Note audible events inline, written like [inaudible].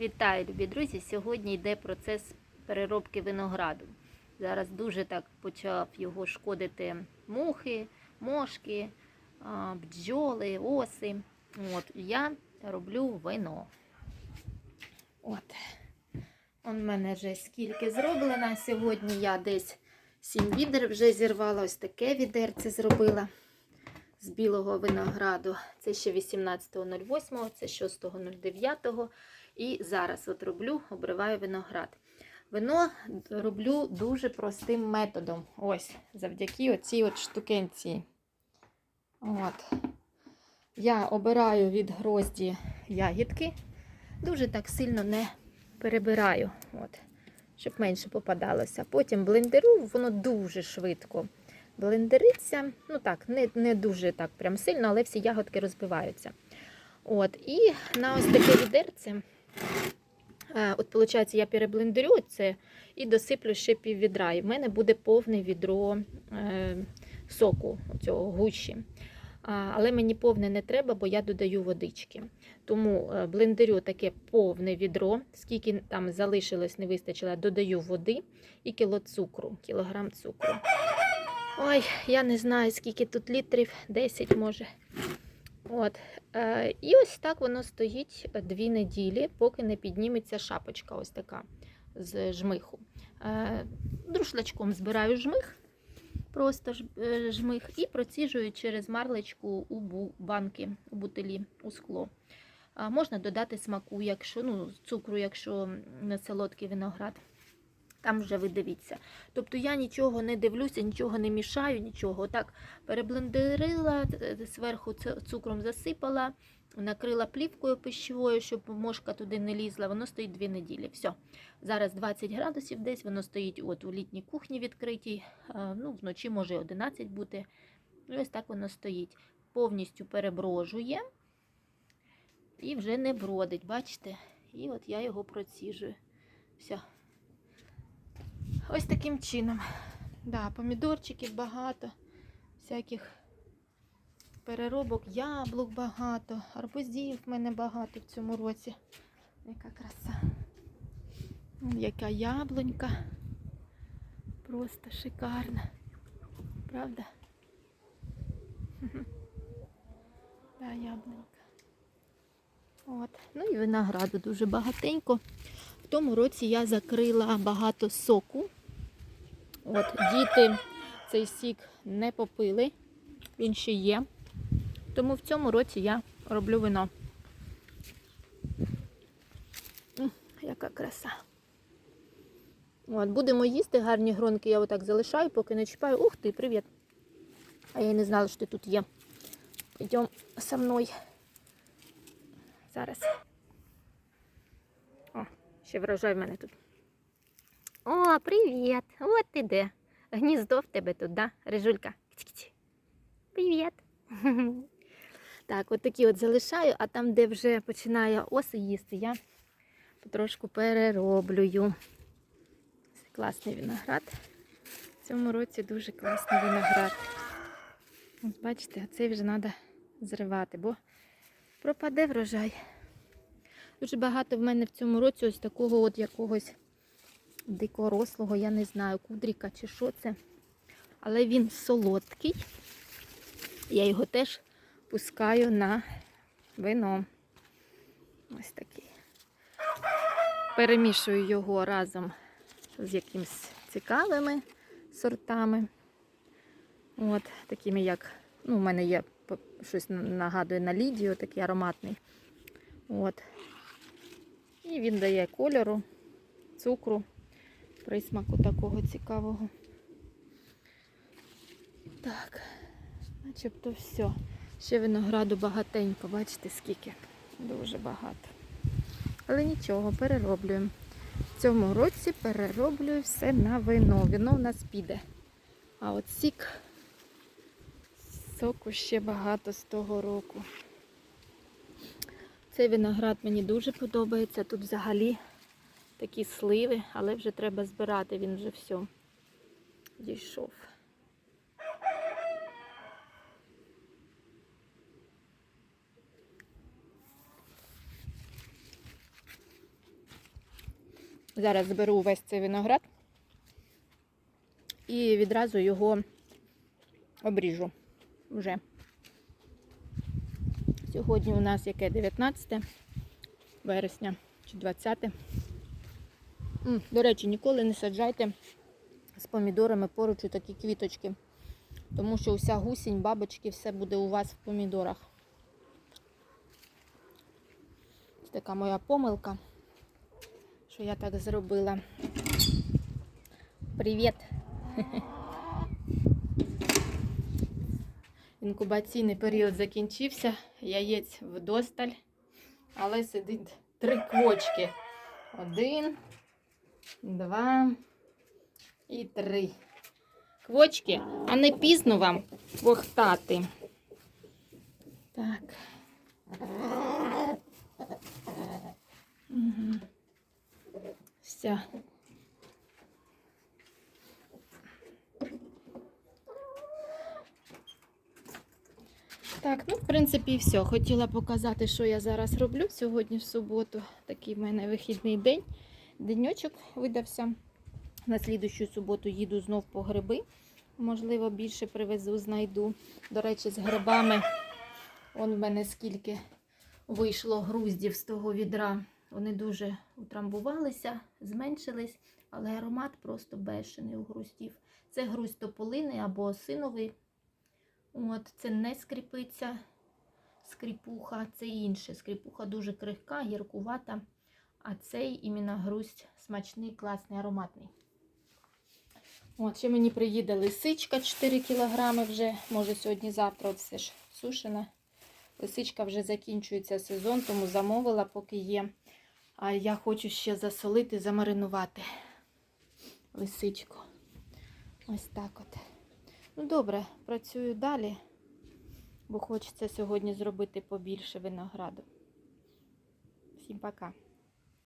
Вітаю, любі друзі! Сьогодні йде процес переробки винограду. Зараз дуже так почав його шкодити мухи, мошки, бджоли, оси. От, я роблю вино. От. У мене вже скільки зроблено. Сьогодні я десь 7 відер вже зірвала. Ось таке відерце зробила з білого винограду. Це ще 18.08, це 6.09. І зараз от роблю, обриваю виноград. Вино роблю дуже простим методом. Ось, завдяки оцій от штукенції. От. Я обираю від грозді ягідки. Дуже так сильно не перебираю, от, щоб менше попадалося. Потім блендеру, воно дуже швидко блендериться. Ну так, не не дуже так прям сильно, але всі ягодки розбиваються. От, І на ось таке відерце, от, виходить, я переблендерю це і досиплю ще пів відра. І в мене буде повне відро е, соку, цього гущі. Але мені повне не треба, бо я додаю водички. Тому е, блендерю таке повне відро, скільки там залишилось, не вистачило, додаю води і кіло цукру, кілограм цукру. Ой, я не знаю, скільки тут літрів, 10 може. От. Е, і ось так воно стоїть дві неділі, поки не підніметься шапочка, ось така з жмиху. Е, друшлачком збираю жмих, просто е, жмих, і проціжую через марлечку у банки, у бутилі, у скло. Можна додати смаку, якщо ну, цукру, якщо не солодкий виноград. Там вже ви дивіться. Тобто я нічого не дивлюся, нічого не мішаю, нічого. Отак переблендерила, т- т- зверху цукром засипала, накрила плівкою пищевою, щоб мошка туди не лізла. Воно стоїть дві неділі. Все. Зараз 20 градусів десь, воно стоїть от у літній кухні відкритій. Ну, вночі може 11 бути. І ось так воно стоїть. Повністю переброжує і вже не бродить, бачите? І от я його проціжую. Все. Ось таким чином. Да, помідорчиків багато, всяких переробок, яблук багато, арбузів в мене багато в цьому році. Яка краса. Яка яблунька. Просто шикарна. Правда? [laughs] Да, яблунька. От. Ну і винограду дуже багатенько. В тому році я закрила багато соку. От, діти цей сік не попили, він ще є. Тому в цьому році я роблю вино. Яка краса. От, будемо їсти гарні гронки, я отак залишаю, поки не чіпаю. Ух ти, привіт! А я й не знала, що ти тут є. Йдемо со мною. Зараз. О, ще врожай в мене тут. О, привіт! От ти де. Гніздо в тебе тут, да? Рижулька. Привіт. [laughs] Так, от такі от залишаю, а там, де вже починає оси їсти, я потрошку перероблюю. Це класний виноград. В цьому році дуже класний виноград. От бачите, цей вже треба зривати, бо пропаде врожай. Дуже багато в мене в цьому році ось такого от якогось дикорослого, я не знаю, кудріка чи що це. Але він солодкий. Я його теж пускаю на вино. Ось такий. Перемішую його разом з якимись цікавими сортами. От, такими як, ну, у мене є щось нагадує на Лідію, такий ароматний. От. І він дає кольору, цукру, присмаку такого цікавого. Так, начебто все. Ще винограду багатенько, бачите, скільки? Дуже багато. Але нічого, перероблюємо. В цьому році перероблюю все на вино. Вино в нас піде. А от сік, соку ще багато з того року. Цей виноград мені дуже подобається. Тут взагалі такі сливи, але вже треба збирати, він вже все дійшов. Зараз зберу весь цей виноград і відразу його обріжу вже. Сьогодні у нас яке 19 вересня чи 20. До речі, ніколи не саджайте з помідорами поруч такі квіточки, тому що уся гусінь, бабочки, все буде у вас в помідорах. Це така моя помилка, що я так зробила. Привіт! [laughs] Інкубаційний період закінчився, яєць вдосталь, але сидить три квочки. Один, два і три. Квочки, а не пізно вам вохтати. Так. Угу. Все. Так, ну, в принципі, все. Хотіла показати, що я зараз роблю сьогодні в суботу. Такий в мене вихідний день. Деньочок видався. На слідущу суботу їду знов по гриби. Можливо, більше привезу, знайду. До речі, з грибами. Он в мене скільки вийшло груздів з того відра. Вони дуже утрамбувалися, зменшились, але аромат просто бешений у груздів. Це груздь тополини або осиновий. От, це не скріпиця, скріпуха, це інше. Скріпуха дуже крихка, гіркувата, а цей іменно грусть смачний, класний, ароматний. От, ще мені приїде лисичка 4 кг вже, може сьогодні-завтра, все ж сушена. Лисичка вже закінчується сезон, тому замовила, поки є. А я хочу ще засолити, замаринувати лисичку. Ось так от. Ну, добре, працюю далі, бо хочеться сьогодні зробити побільше винограду. Всім пока.